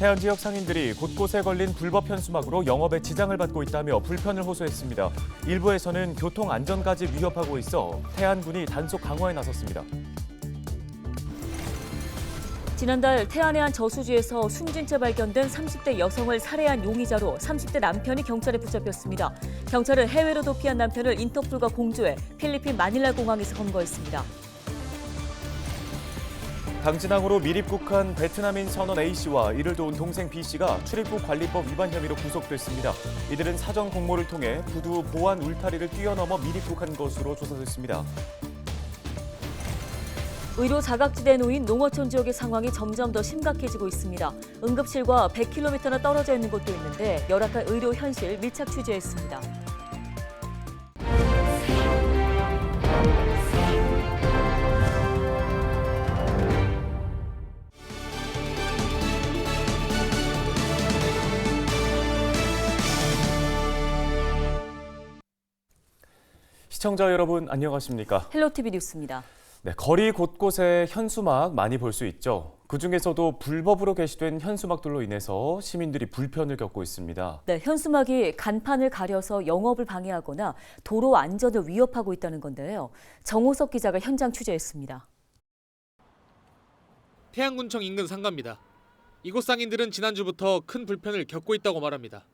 해안 지역 상인들이 곳곳에 걸린 불법 현수막으로 영업에 지장을 받고 있다며 불편을 호소했습니다. 일부에서는 교통 안전까지 위협하고 있어 태안군이 단속 강화에 나섰습니다. 지난달 태안의 한 저수지에서 숨진 채 발견된 30대 여성을 살해한 용의자로 30대 남편이 경찰에 붙잡혔습니다. 경찰은 해외로 도피한 남편을 인터폴과 공조해 필리핀 마닐라 공항에서 검거했습니다. 당진항으로 밀입국한 베트남인 선원 A씨와 이를 도운 동생 B씨가 출입국 관리법 위반 혐의로 구속됐습니다. 이들은 사전 공모를 통해 부두 보안 울타리를 뛰어넘어 밀입국한 것으로 조사됐습니다. 의료 사각지대에 놓인 농어촌 지역의 상황이 점점 더 심각해지고 있습니다. 응급실과 100km나 떨어져 있는 곳도 있는데 열악한 의료 현실 밀착 취재했습니다. 시청자 여러분 안녕하십니까? 헬로티비 뉴스입니다. 네, 거리 곳곳에 현수막 많이 볼 수 있죠. 그중에서도 불법으로 게시된 현수막들로 인해서 시민들이 불편을 겪고 있습니다. 네, 현수막이 간판을 가려서 영업을 방해하거나 도로 안전을 위협하고 있다는 건데요. 정호석 기자가 현장 취재했습니다. 태안군청 인근 상가입니다. 이곳 상인들은 지난주부터 큰 불편을 겪고 있다고 말합니다.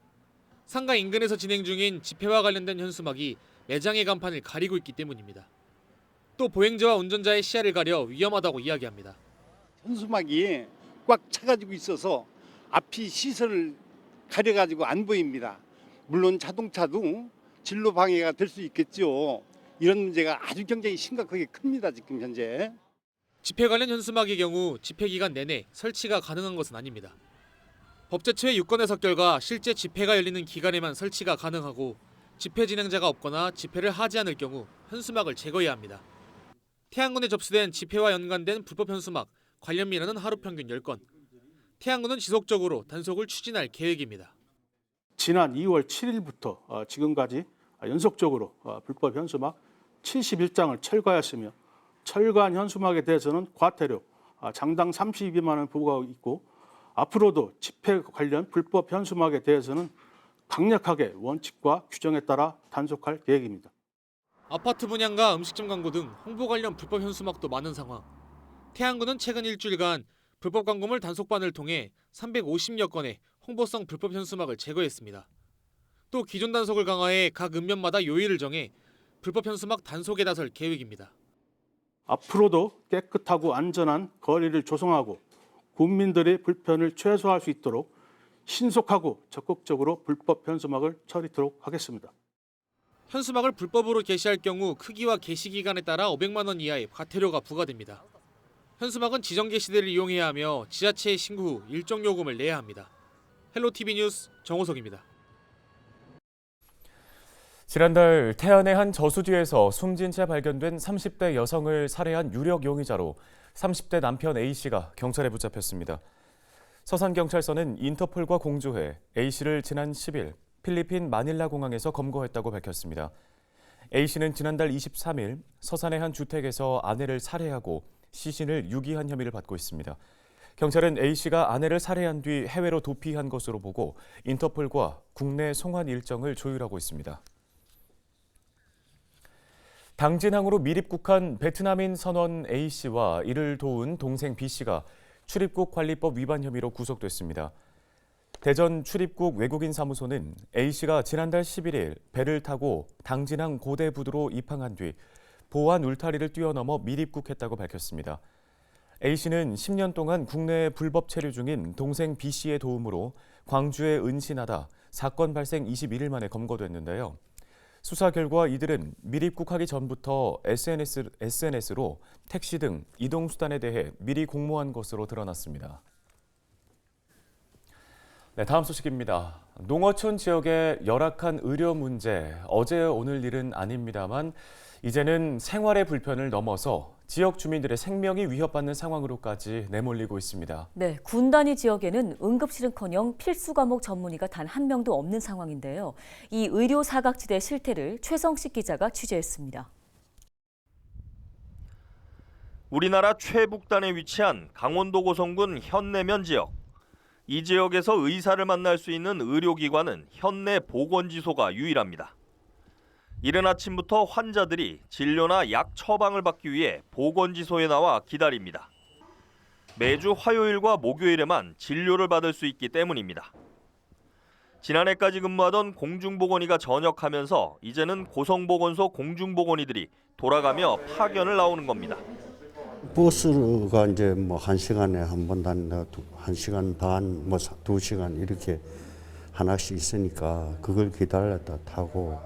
상가 인근에서 진행 중인 집회와 관련된 현수막이 매장의 간판을 가리고 있기 때문입니다. 또 보행자와 운전자의 시야를 가려 위험하다고 이야기합니다. 현수막이 꽉 차가지고 있어서 앞이 시선을 가려가지고 안 보입니다. 물론 자동차도 진로 방해가 될 수 있겠죠. 이런 문제가 아주 굉장히 심각하게 큽니다. 지금 현재. 집회 관련 현수막의 경우 집회 기간 내내 설치가 가능한 것은 아닙니다. 법제처의 유권 해석 결과 실제 집회가 열리는 기간에만 설치가 가능하고 집회 진행자가 없거나 집회를 하지 않을 경우 현수막을 제거해야 합니다. 태안군에 접수된 집회와 연관된 불법 현수막 관련 민원은 하루 평균 10건. 태안군은 지속적으로 단속을 추진할 계획입니다. 지난 2월 7일부터 어, 지금까지 연속적으로 어, 불법 현수막 71장을 철거하였으며 철거한 현수막에 대해서는 과태료 아, 장당 32만 원을 부과하고 있고 앞으로도 집회 관련 불법 현수막에 대해서는 강력하게 원칙과 규정에 따라 단속할 계획입니다. 아파트 분양과 음식점 광고 등 홍보 관련 불법 현수막도 많은 상황. 태안군은 최근 일주일간 불법 광고물 단속반을 통해 350여 건의 홍보성 불법 현수막을 제거했습니다. 또 기존 단속을 강화해 각 읍면마다 요일을 정해 불법 현수막 단속에 나설 계획입니다. 앞으로도 깨끗하고 안전한 거리를 조성하고 국민들의 불편을 최소화할 수 있도록 신속하고 적극적으로 불법 현수막을 처리토록 하겠습니다. 현수막을 불법으로 게시할 경우 크기와 게시 기간에 따라 500만 원 이하의 과태료가 부과됩니다. 현수막은 지정 게시대를 이용해야 하며 지자체에 신고 후 일정 요금을 내야 합니다. 헬로티비 뉴스 정호석입니다. 지난달 태안의 한 저수지에서 숨진 채 발견된 30대 여성을 살해한 유력 용의자로 30대 남편 A씨가 경찰에 붙잡혔습니다. 서산경찰서는 인터폴과 공조해 A씨를 지난 10일 필리핀 마닐라 공항에서 검거했다고 밝혔습니다. A씨는 지난달 23일 서산의 한 주택에서 아내를 살해하고 시신을 유기한 혐의를 받고 있습니다. 경찰은 A씨가 아내를 살해한 뒤 해외로 도피한 것으로 보고 인터폴과 국내 송환 일정을 조율하고 있습니다. 당진항으로 밀입국한 베트남인 선원 A씨와 이를 도운 동생 B씨가 출입국 관리법 위반 혐의로 구속됐습니다. 대전 출입국 외국인 사무소는 A씨가 지난달 11일 배를 타고 당진항 고대 부두로 입항한 뒤 보안 울타리를 뛰어넘어 밀입국했다고 밝혔습니다. A씨는 10년 동안 국내에 불법 체류 중인 동생 B씨의 도움으로 광주에 은신하다 사건 발생 21일 만에 검거됐는데요. 수사 결과 이들은 밀입국하기 전부터 SNS, SNS로 택시 등 이동 수단에 대해 미리 공모한 것으로 드러났습니다. 네, 다음 소식입니다. 농어촌 지역의 열악한 의료 문제, 어제 오늘 일은 아닙니다만 이제는 생활의 불편을 넘어서 지역 주민들의 생명이 위협받는 상황으로까지 내몰리고 있습니다. 네, 군 단위 지역에는 응급실은커녕 필수 과목 전문의가 단 한 명도 없는 상황인데요. 이 의료 사각지대 실태를 최성식 기자가 취재했습니다. 우리나라 최북단에 위치한 강원도 고성군 현내면 지역. 이 지역에서 의사를 만날 수 있는 의료기관은 현내 보건지소가 유일합니다. 이른 아침부터 환자들이 진료나 약 처방을 받기 위해 보건지소에 나와 기다립니다. 매주 화요일과 목요일에만 진료를 받을 수 있기 때문입니다. 지난해까지 근무하던 공중보건의가 전역하면서 이제는 고성보건소 공중보건의들이 돌아가며 파견을 나오는 겁니다. 버스가 이제 뭐 한 시간에 한 번 다닌다, 두- 한 시간 반, 뭐 두 시간 이렇게 하나씩 있으니까 그걸 기다렸다 타고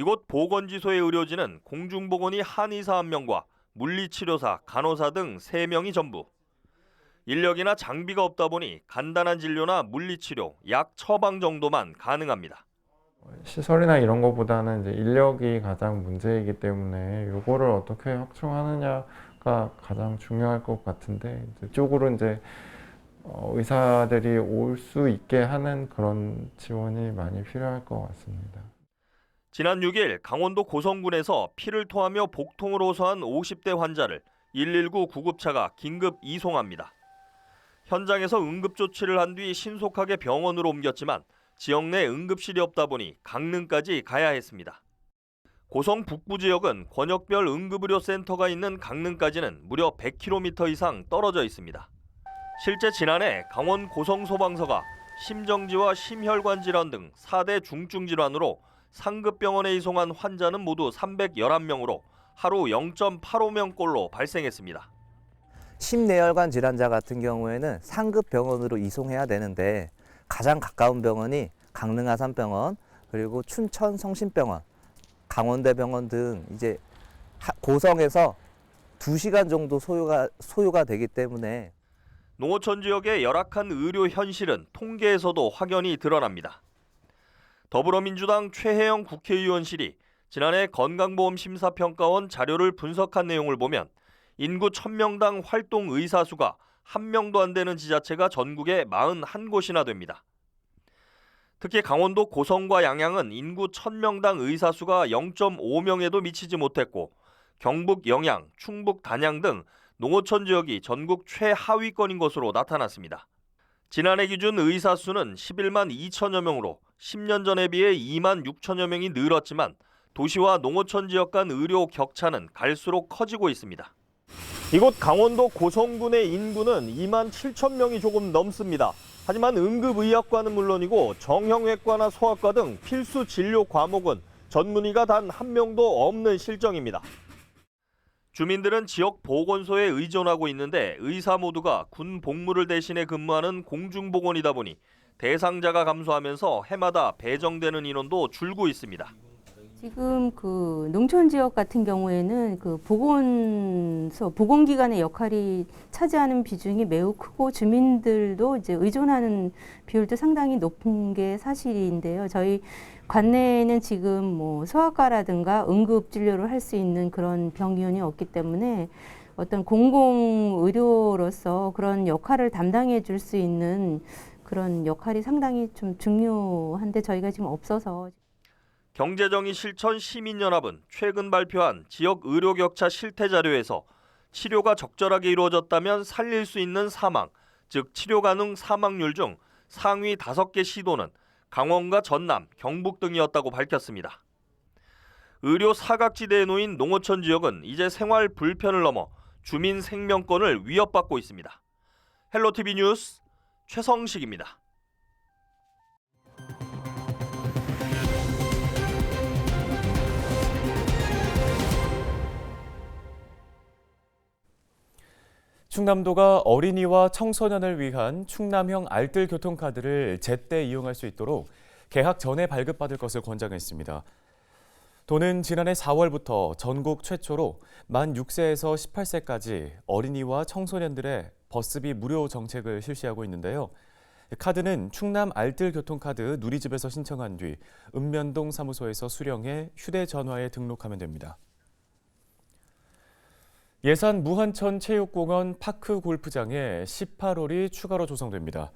이곳 보건지소의 의료진은 공중보건의 한의사 한 명과 물리치료사, 간호사 등 3명이 전부. 인력이나 장비가 없다 보니 간단한 진료나 물리치료, 약 처방 정도만 가능합니다. 시설이나 이런 거보다는 이제 인력이 가장 문제이기 때문에 요거를 어떻게 확충하느냐가 가장 중요할 것 같은데 이제 쪽으로 이제 어, 의사들이 올 수 있게 하는 그런 지원이 많이 필요할 것 같습니다. 지난 6일 강원도 고성군에서 피를 토하며 복통을 호소한 50대 환자를 119 구급차가 긴급 이송합니다. 현장에서 응급 조치를 한 뒤 신속하게 병원으로 옮겼지만 지역 내 응급실이 없다 보니 강릉까지 가야 했습니다. 고성 북부 지역은 권역별 응급의료센터가 있는 강릉까지는 무려 100km 이상 떨어져 있습니다. 실제 지난해 강원 고성 소방서가 심정지와 심혈관 질환 등 4대 중증 질환으로 상급 병원에 이송한 환자는 모두 311명으로 하루 0.85명꼴로 발생했습니다. 심내혈관 질환자 같은 경우에는 상급 병원으로 이송해야 되는데 가장 가까운 병원이 강릉 아산병원 그리고 춘천 성심병원, 강원대병원 등 이제 하- 고성에서 2시간 정도 소요가 소요가 되기 때문에 농어촌 지역의 열악한 의료 현실은 통계에서도 확연히 드러납니다. 더불어민주당 최혜영 국회의원실이 지난해 건강보험 심사평가원 자료를 분석한 내용을 보면 인구 1000명당 활동 의사 수가 한 명도 안 되는 지자체가 전국에 41곳이나 됩니다. 특히 강원도 고성과 양양은 인구 1000명당 의사 수가 0.5명에도 미치지 못했고 경북 영양, 충북 단양 등 농어촌 지역이 전국 최하위권인 것으로 나타났습니다. 지난해 기준 의사 수는 11만 2천여 명으로 10년 전에 비해 2만 6천여 명이 늘었지만 도시와 농어촌 지역 간 의료 격차는 갈수록 커지고 있습니다. 이곳 강원도 고성군의 인구는 2만 7천 명이 조금 넘습니다. 하지만 응급의학과는 물론이고 정형외과나 소아과 등 필수 진료 과목은 전문의가 단 한 명도 없는 실정입니다. 주민들은 지역 보건소에 의존하고 있는데 의사 모두가 군 복무를 대신해 근무하는 공중보건이다 보니 대상자가 감소하면서 해마다 배정되는 인원도 줄고 있습니다. 지금 그 농촌 지역 같은 경우에는 그 보건소 보건기관의 역할이 차지하는 비중이 매우 크고 주민들도 이제 의존하는 비율도 상당히 높은 게 사실인데요. 저희 관내에는 지금 뭐 소아과라든가 응급 진료를 할 수 있는 그런 병원이 없기 때문에 어떤 공공 의료로서 그런 역할을 담당해 줄 수 있는 그런 역할이 상당히 좀 중요한데 저희가 지금 없어서 경제정의 실천 시민연합은 최근 발표한 지역 의료 격차 실태 자료에서 치료가 적절하게 이루어졌다면 살릴 수 있는 사망, 즉 치료 가능 사망률 중 상위 5개 시도는 강원과 전남, 경북 등이었다고 밝혔습니다. 의료 사각지대에 놓인 농어촌 지역은 이제 생활 불편을 넘어 주민 생명권을 위협받고 있습니다. 헬로티비 뉴스 최성식입니다. 충남도가 어린이와 청소년을 위한 충남형 알뜰 교통카드를 제때 이용할 수 있도록 개학 전에 발급받을 것을 권장했습니다. 도는 지난해 4월부터 전국 최초로 만 6세에서 18세까지 어린이와 청소년들의 버스비 무료 정책을 실시하고 있는데요. 카드는 충남 알뜰 교통카드 누리집에서 신청한 뒤 읍면동 사무소에서 수령해 휴대전화에 등록하면 됩니다. 예산 무한천 체육공원 파크 골프장에 18홀이 추가로 조성됩니다.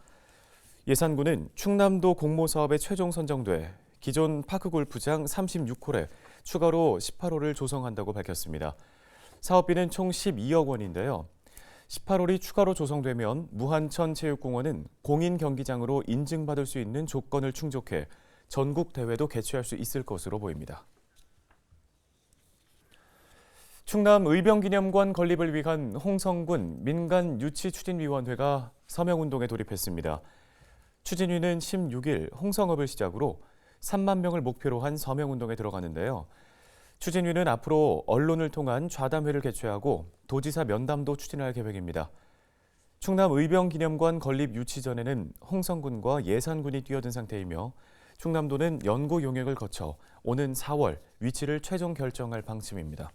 예산군은 충남도 공모 사업에 최종 선정돼 기존 파크 골프장 36홀에 추가로 18홀을 조성한다고 밝혔습니다. 사업비는 총 12억 원인데요. 18홀이 추가로 조성되면 무한천 체육공원은 공인 경기장으로 인증받을 수 있는 조건을 충족해 전국 대회도 개최할 수 있을 것으로 보입니다. 충남 의병기념관 건립을 위한 홍성군 민간 유치 추진위원회가 서명 운동에 돌입했습니다. 추진위는 16일 홍성읍을 시작으로 3만 명을 목표로 한 서명 운동에 들어가는데요. 추진위는 앞으로 언론을 통한 좌담회를 개최하고 도지사 면담도 추진할 계획입니다. 충남 의병기념관 건립 유치 전에는 홍성군과 예산군이 뛰어든 상태이며 충남도는 연구 용역을 거쳐 오는 4월 위치를 최종 결정할 방침입니다.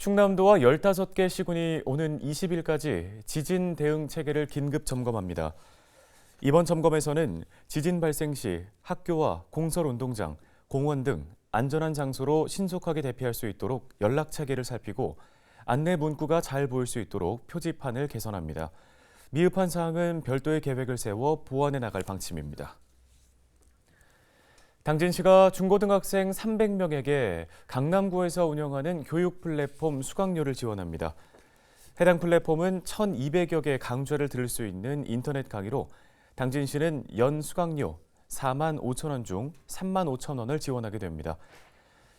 충남도와 15개 시군이 오는 20일까지 지진 대응 체계를 긴급 점검합니다. 이번 점검에서는 지진 발생 시 학교와 공설 운동장, 공원 등 안전한 장소로 신속하게 대피할 수 있도록 연락 체계를 살피고 안내 문구가 잘 보일 수 있도록 표지판을 개선합니다. 미흡한 사항은 별도의 계획을 세워 보완해 나갈 방침입니다. 당진시가 중고등학생 300명에게 강남구에서 운영하는 교육 플랫폼 수강료를 지원합니다. 해당 플랫폼은 1,200여 개 강좌를 들을 수 있는 인터넷 강의로 당진시는 연 수강료 4만 5천 원 중 3만 5천 원을 지원하게 됩니다.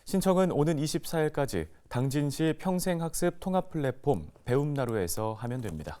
신청은 오는 24일까지 당진시 평생학습 통합 플랫폼 배움나루에서 하면 됩니다.